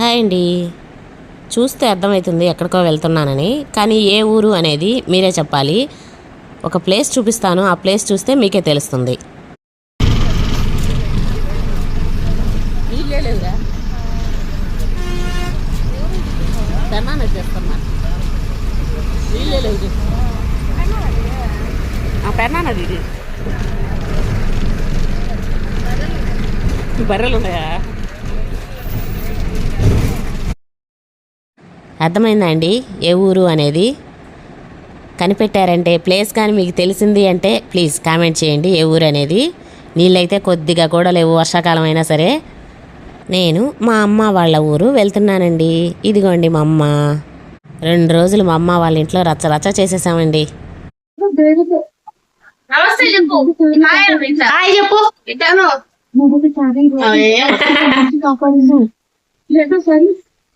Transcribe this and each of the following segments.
Hi అండి. చూస్తే అర్థమవుతుంది ఎక్కడికో వెళ్తున్నానని. కానీ ఏ ఊరు అనేది మీరే చెప్పాలి. ఒక ప్లేస్ చూపిస్తాను. ఆ ప్లేస్ చూస్తే మీకే తెలుస్తుంది. పెన్నానది ఇది. బర్రెలు ఉన్నాయా? అర్థమైందా అండి ఏ ఊరు అనేది? కనిపెట్టారంటే ప్లేస్ కానీ మీకు తెలిసింది అంటే ప్లీజ్ కామెంట్ చేయండి ఏ ఊరు అనేది? నీళ్ళైతే కొద్దిగా కూడా లేవు వర్షాకాలం అయినా సరే. నేను మా అమ్మ వాళ్ళ ఊరు వెళ్తున్నానండి. ఇదిగోండి మా అమ్మ. రెండు రోజులు మా అమ్మ వాళ్ళ ఇంట్లో రచ్చ రచ్చ చేసేసామండి.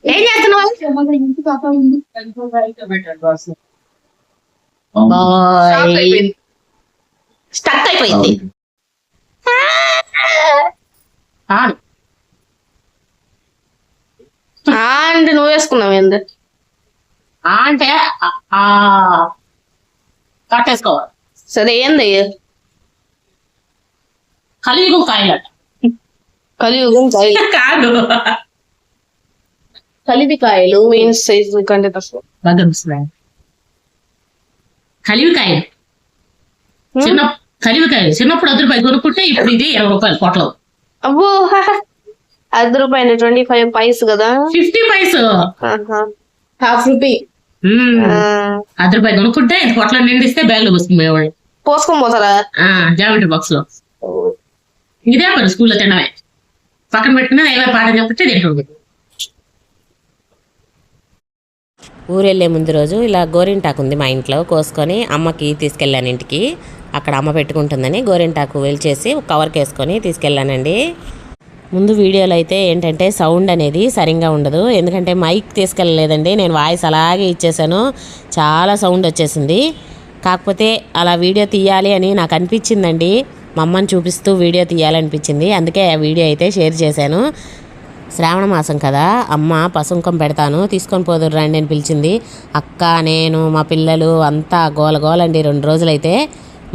ఏం చేస్తున్నావు? అయిపోయింది. స్టక్ అయిపోయింది. అంటే నువ్వు వేసుకున్నావు ఏంది? అంటే కట్టేసుకోవాలి సరే ఏంది? కలియుగం కాయలట. కలియుగం కాయలు. కాదు. కలిపి కాయలు మీన్స్ సైజు కంటే తక్కువ. కలివికాయలు. చిన్న కలివికాయలు. చిన్నప్పుడు అద్దరు రూపాయలు కొనుక్కుంటే ఇప్పుడు ఇది ఇరవై రూపాయలు పొట్లం. అబ్బో! ఐదు రూపాయలు ట్వంటీ ఫైవ్ పైస్ కదా? ఫిఫ్టీ పైస్ హాఫ్ రూపీ అర్ధ రూపాయలు కొనుక్కుంటే పొట్లం నిండిస్తే బ్యాగ్లో వస్తుంది పోసుకొని పోతారా? జామెట్రీ బాక్స్లో ఇదే పని స్కూల్లో తినవే పక్కన పెట్టిన ఏవే పాఠం చెప్తే తింటుంది ఊరెళ్ళే ముందు రోజు ఇలా గోరింటాకు ఉంది మా ఇంట్లో. కోసుకొని అమ్మకి తీసుకెళ్ళాను ఇంటికి. అక్కడ అమ్మ పెట్టుకుంటుందని గోరింటాకు వెళ్ళి కవర్కి వేసుకొని తీసుకెళ్ళానండి. ముందు వీడియోలో అయితే ఏంటంటే సౌండ్ అనేది సరిగ్గా ఉండదు. ఎందుకంటే మైక్ తీసుకెళ్ళలేదండి. నేను వాయిస్ అలాగే ఇచ్చేసాను. చాలా సౌండ్ వచ్చేసింది. కాకపోతే అలా వీడియో తీయాలి అని నాకు అనిపించిందండి. మా అమ్మని చూపిస్తూ వీడియో తీయాలనిపించింది. అందుకే ఆ వీడియో అయితే షేర్ చేశాను. శ్రావణ మాసం కదా అమ్మ పసుంకం పెడతాను తీసుకొని పోదురు రండి అని పిలిచింది. అక్క నేను మా పిల్లలు అంతా గోల గోలండి రెండు రోజులైతే.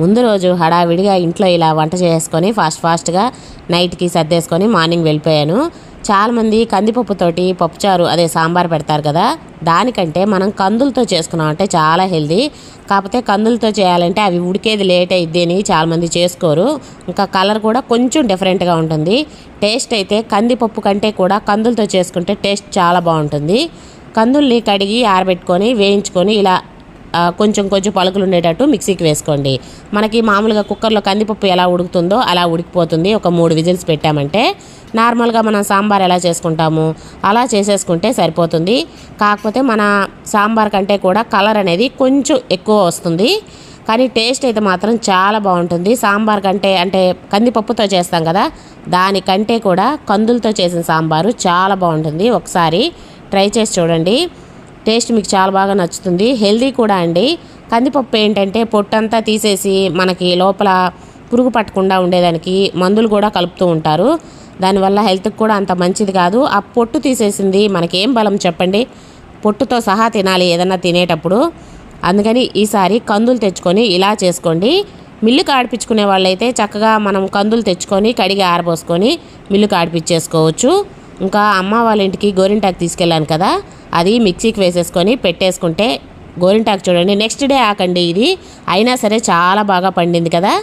ముందు రోజు హడావిడిగా ఇంట్లో ఇలా వంట చేసుకొని ఫాస్ట్ ఫాస్ట్గా నైట్కి సర్దేసుకొని మార్నింగ్ వెళ్ళిపోయాను. చాలామంది కందిపప్పుతోటి పప్పుచారు అదే సాంబార్ పెడతారు కదా. దానికంటే మనం కందులతో చేసుకున్నామంటే చాలా హెల్దీ. కాకపోతే కందులతో చేయాలంటే అవి ఉడికేది లేట్ అయిద్ది అని చాలామంది చేసుకోరు. ఇంకా కలర్ కూడా కొంచెం డిఫరెంట్గా ఉంటుంది. టేస్ట్ అయితే కందిపప్పు కంటే కూడా కందులతో చేసుకుంటే టేస్ట్ చాలా బాగుంటుంది. కందుల్ని కడిగి ఆరబెట్టుకొని వేయించుకొని ఇలా కొంచెం కొంచెం పలుకులు ఉండేటట్టు మిక్సీకి వేసుకోండి. మనకి మామూలుగా కుక్కర్లో కందిపప్పు ఎలా ఉడుకుతుందో అలా ఉడికిపోతుంది. ఒక మూడు విజిల్స్ పెట్టామంటే నార్మల్గా మనం సాంబార్ ఎలా చేసుకుంటాము అలా చేసేసుకుంటే సరిపోతుంది. కాకపోతే మన సాంబార్ కంటే కూడా కలర్ అనేది కొంచెం ఎక్కువ వస్తుంది. కానీ టేస్ట్ అయితే మాత్రం చాలా బాగుంటుంది. సాంబార్ కంటే అంటే కందిపప్పుతో చేస్తాం కదా దానికంటే కూడా కందులతో చేసిన సాంబారు చాలా బాగుంటుంది. ఒకసారి ట్రై చేసి చూడండి. టేస్ట్ మీకు చాలా బాగా నచ్చుతుంది. హెల్దీ కూడా అండి. కందిపప్పు ఏంటంటే పొట్టంతా తీసేసి మనకి లోపల పురుగు పట్టకుండా ఉండేదానికి మందులు కూడా కలుపుతూ ఉంటారు. దానివల్ల హెల్త్కి కూడా అంత మంచిది కాదు. ఆ పొట్టు తీసేసింది మనకేం బలం చెప్పండి. పొట్టుతో సహా తినాలి ఏదన్నా తినేటప్పుడు. అందుకని ఈసారి కందులు తెచ్చుకొని ఇలా చేసుకోండి. మిల్లు ఆడిపించుకునే వాళ్ళైతే చక్కగా మనం కందులు తెచ్చుకొని కడిగి ఆరబోసుకొని మిల్లు ఆడిపించేసుకోవచ్చు ఇంకా అమ్మ వాళ్ళ ఇంటికి గోరింటాకు తీసుకెళ్ళాను కదా అది మిక్సీకి వేసేసుకొని పెట్టేసుకుంటే గోరింటాకు చూడండి నెక్స్ట్ డే ఆకండి ఇది. అయినా సరే చాలా బాగా పండింది కదా.